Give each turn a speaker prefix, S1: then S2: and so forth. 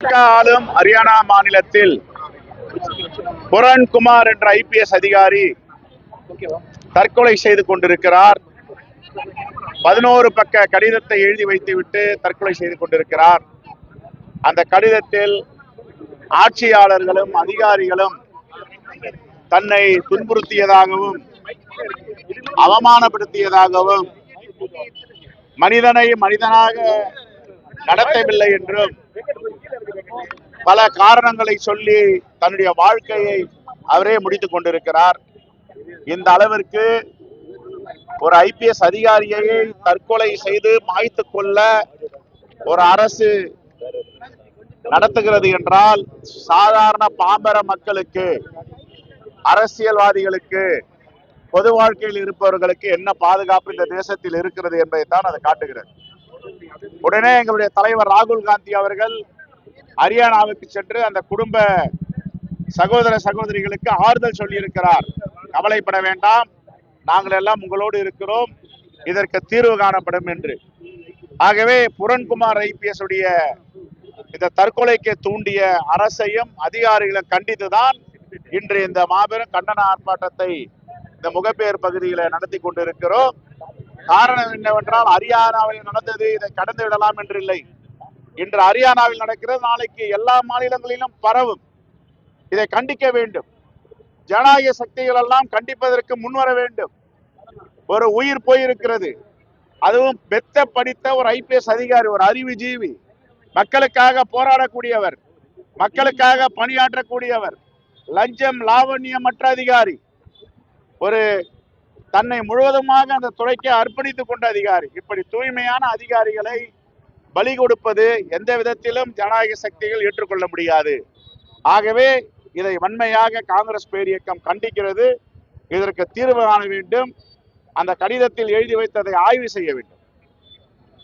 S1: ஆளும் ஹரியானா மாநிலத்தில் புரண்குமார் என்ற ஐபிஎஸ் அதிகாரி தற்கொலை செய்து கொண்டிருக்கிறார். பதினோரு பக்க கடிதத்தை எழுதி வைத்துவிட்டு தற்கொலை செய்து கொண்டிருக்கிறார். அந்த கடிதத்தில் ஆட்சியாளர்களும் அதிகாரிகளும் தன்னை துன்புறுத்தியதாகவும் அவமானப்படுத்தியதாகவும் மனிதனை மனிதனாக நடத்தவில்லை என்றும் பல காரணங்களை சொல்லி தன்னுடைய வாழ்க்கையை அவரே முடித்துக் கொண்டிருக்கிறார். இந்த அளவிற்கு ஒரு ஐபிஎஸ் அதிகாரியை தற்கொலை செய்து மாய்த்து கொள்ள ஒரு அரசு நடத்துகிறது என்றால் சாதாரண பாம்பர மக்களுக்கு அரசியல்வாதிகளுக்கு பொது வாழ்க்கையில் இருப்பவர்களுக்கு என்ன பாதுகாப்பு இந்த தேசத்தில் இருக்கிறது என்பதை தான் அது காட்டுகிறது. உடனே எங்களுடைய தலைவர் ராகுல் காந்தி அவர்கள் ஹரியானாவுக்கு சென்று அந்த குடும்ப சகோதர சகோதரிகளுக்கு ஆறுதல் சொல்லியிருக்கிறார். கவலைப்பட வேண்டாம். நாங்கள் எல்லாம் உங்களோடு இருக்கிறோம். இதற்கு தீர்வு காணப்படும் என்று. ஆகவே புரண்குமார் ஐபிஎஸ் உடைய இந்த தற்கொலைக்கு தூண்டிய அரசையும் அதிகாரிகளும் கண்டித்துதான் இன்று இந்த மாபெரும் கண்டன ஆர்ப்பாட்டத்தை இந்த முகப்பேர் பகுதியில நடத்தி கொண்டிருக்கிறோம். காரணம் என்னவென்றால் ஹரியானாவில் நடந்தது இதை கடந்து விடலாம் என்று இல்லை. இன்று ஹரியானாவில் நடக்கிறது. நாளைக்கு எல்லா மாநிலங்களிலும் பரவும். இதை கண்டிக்க வேண்டும். ஜனநாயக சக்திகள் எல்லாம் கண்டிப்பதற்கு முன்வர வேண்டும். ஒரு உயிர் போயிருக்கிறது. அதுவும் பெத்த படித்த ஒரு ஐபிஎஸ் அதிகாரி ஒரு அறிவுஜீவி. மக்களுக்காக போராடக்கூடியவர். மக்களுக்காக பணியாற்றக்கூடியவர். லஞ்சம் லாவண்யமற்ற அதிகாரி. ஒரு தன்னை முழுவதுமாக அந்த துறைக்கு அர்ப்பணித்துக் கொண்ட அதிகாரி. இப்படி தூய்மையான அதிகாரிகளை பலி கொடுப்பது எந்த விதத்திலும் ஜனநாயக சக்திகள் ஏற்றுக்கொள்ள முடியாது. ஆகவே இதை வன்மையாக காங்கிரஸ் பேரியக்கம் கண்டிக்கிறது. இதற்கு தீர்வு காண வேண்டும். அந்த கடிதத்தில் எழுதி வைத்ததை ஆய்வு செய்ய வேண்டும்.